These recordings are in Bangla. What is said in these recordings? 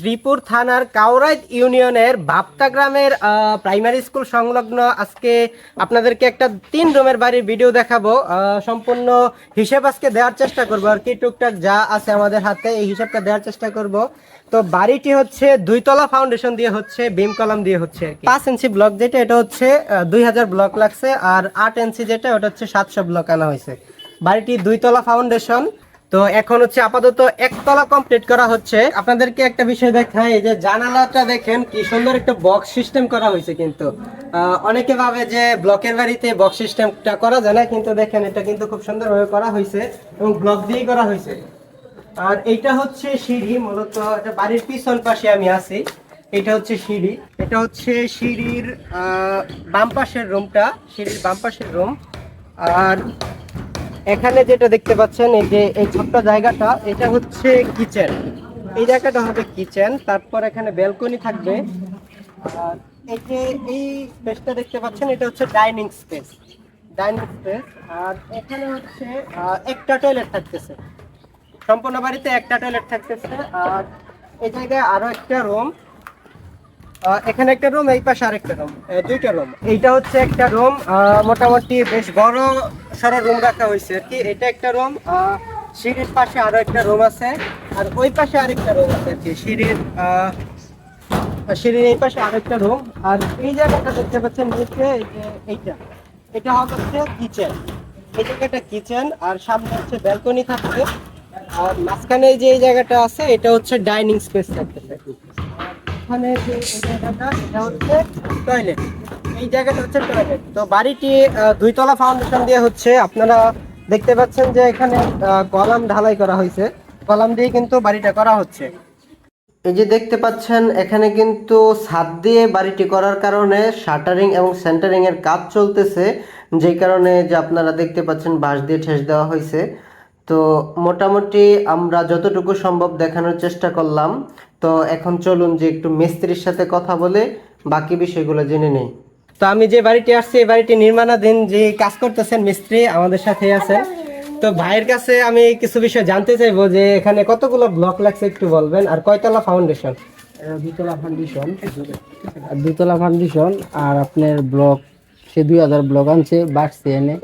শ্রীপুর থানার কাউরাইত ইউনিয়নের বাপ্তা গ্রামের প্রাইমারি স্কুল সংলগ্ন আজকে আপনাদেরকে একটা তিন রুমের বাড়ির ভিডিও দেখাবো। সম্পূর্ণ হিসেব আজকে দেওয়ার চেষ্টা করব আর কি। টুকটাক যা আছে আমাদের হাতে, এই হিসাবটা দেওয়ার চেষ্টা করব। তো বাড়িটি হচ্ছে দুইতলা ফাউন্ডেশন দিয়ে হচ্ছে বিম কলাম দিয়ে হচ্ছে আর কি। পাঁচ ইঞ্চি ব্লক যেটা, এটা হচ্ছে দুই হাজার ব্লক লাগছে। আর আট ইঞ্চি যেটা, ওটা হচ্ছে সাতশো ব্লক আনা হয়েছে। বাড়িটি দুইতলা ফাউন্ডেশন তো এখন হচ্ছে আপাতত একতলা কমপ্লিট করা হচ্ছে। আপনাদেরকে একটা বিষয় দেখাই, এই যে জানালাটা দেখেন, কি সুন্দর একটা বক্স সিস্টেম করা হয়েছে কিন্তু। অনেকে ভাবে যে ব্লকের বাড়িতে বক্স সিস্টেমটা করা যায় না, কিন্তু দেখেন এটা কিন্তু খুব সুন্দরভাবে করা হয়েছে এবং ব্লক দিয়েই করা হয়েছে। আর এইটা হচ্ছে সিঁড়ি, মূলত এটা বাড়ির পিছন পাশে আমি আছি। এটা হচ্ছে সিঁড়ি। এটা হচ্ছে সিঁড়ির বাম পাশের রুমটা সিঁড়ির বাম পাশের রুম আর এখানে যেটা দেখতে পাচ্ছেন, এই যে এই ছোট্ট জায়গাটা, এটা হচ্ছে কিচেন। এই জায়গাটা হবে কিচেন। তারপর এখানে ব্যালকনি থাকবে। আর এই যে এই স্পেসটা দেখতে পাচ্ছেন, এটা হচ্ছে ডাইনিং স্পেস ডাইনিং স্পেস আর এখানে হচ্ছে একটা টয়লেট থাকতেছে। সম্পূর্ণ বাড়িতে একটা টয়লেট থাকতেছে। আর এই জায়গায় আরও একটা রুম এখানে একটা রুম এই পাশে আরেকটা রুম দুইটা রুম এইটা হচ্ছে একটা রুম মোটামুটি বেশ বড় সড়ো রুম রাখা হয়েছে আর কি। এটা একটা রুম সিঁড়ির পাশে আরও একটা রুম আছে, আর ওই পাশে আরেকটা রুম আছে আর কি, সিঁড়ির সিঁড়ির এই পাশে আরেকটা রুম আর এই জায়গাটা দেখতে পাচ্ছেন নিচে এইটা। এটা হচ্ছে কিচেন এই জায়গাটা কিচেন আর সামনে হচ্ছে ব্যালকনি থাকবে আর মাঝখানে যে এই জায়গাটা আছে, এটা হচ্ছে ডাইনিং স্পেস থাকতেছে। ওখানে যে এই জায়গাটা হচ্ছে টয়লেট তো বাড়িটি ফাউন্ডেশন দিয়ে হচ্ছে। আপনারা দেখতে পাচ্ছেন যে এখানে কলাম ঢালাই করা হয়েছে। কলাম দিয়ে কিন্তু বাড়িটা করা হচ্ছে। এই যে দেখতে পাচ্ছেন, এখানে কিন্তু ছাদ দিয়ে বাড়িটি করার কারণে শাটারিং এবং কাজ চলতেছে। যে কারণে যে আপনারা দেখতে পাচ্ছেন, বাঁশ দিয়ে ঠেস দেওয়া হয়েছে। তো মোটামুটি আমরা যতটুকু সম্ভব দেখানোর চেষ্টা করলাম। তো এখন চলুন যে একটু মিস্ত্রির সাথে কথা বলে, বাকি বিষয়গুলো জেনে নেই। তো আমি যে বাড়িটি আসছি, এই বাড়িটি নির্মাণাধীন যে কাজ করতেছেন মিস্ত্রি আমাদের সাথে আছে তো ভাইয়ের কাছে আমি কিছু বিষয় জানতে চাইব যে এখানে কতগুলো ব্লক লাগছে একটু বলবেন, আর কয়তলা ফাউন্ডেশন? দুতলা ফাউন্ডেশন দুতলা ফাউন্ডেশন, আর আপনার ব্লক, সে দুই হাজার ব্লক আনছে, বাড়ছে এনে।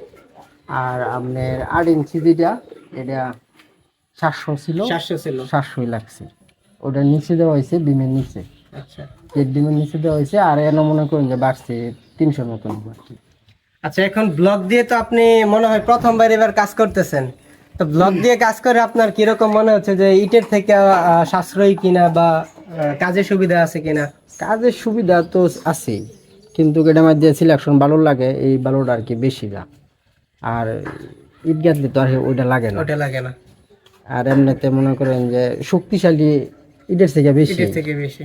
আর আপনার আট ইঞ্চি যেটা এটা সাতশো ছিল। চারশো ছিল। সাতশোই লাগছে। ওটা নিচে দেওয়া হয়েছে বিমের নিচে। আচ্ছা। পেট ডিমের নিচে দেওয়া হয়েছে আর এনে মনে করেন যে বাড়ছে তিনশোর মতন। আচ্ছা এখন ব্লক দিয়ে তো আপনি মনে হয় প্রথমবার এবার কাজ করতেছেন। তো ব্লক দিয়ে কাজ করে আপনার কীরকম মনে হচ্ছে যে ইটের থেকে সাশ্রয়ী কিনা বা কাজের সুবিধা আছে কিনা? কাজের সুবিধা তো আছেই কিন্তু এটা মধ্যে সিলেকশন ভালো লাগে এই ভালোটা আর কি বেশি দাম আর ইট গাঁথলে তো আর ওইটা লাগে না। ওটা লাগে না। আর এমনিতে মনে করেন যে শক্তিশালী ইটের থেকে বেশি। ইটের থেকে বেশি।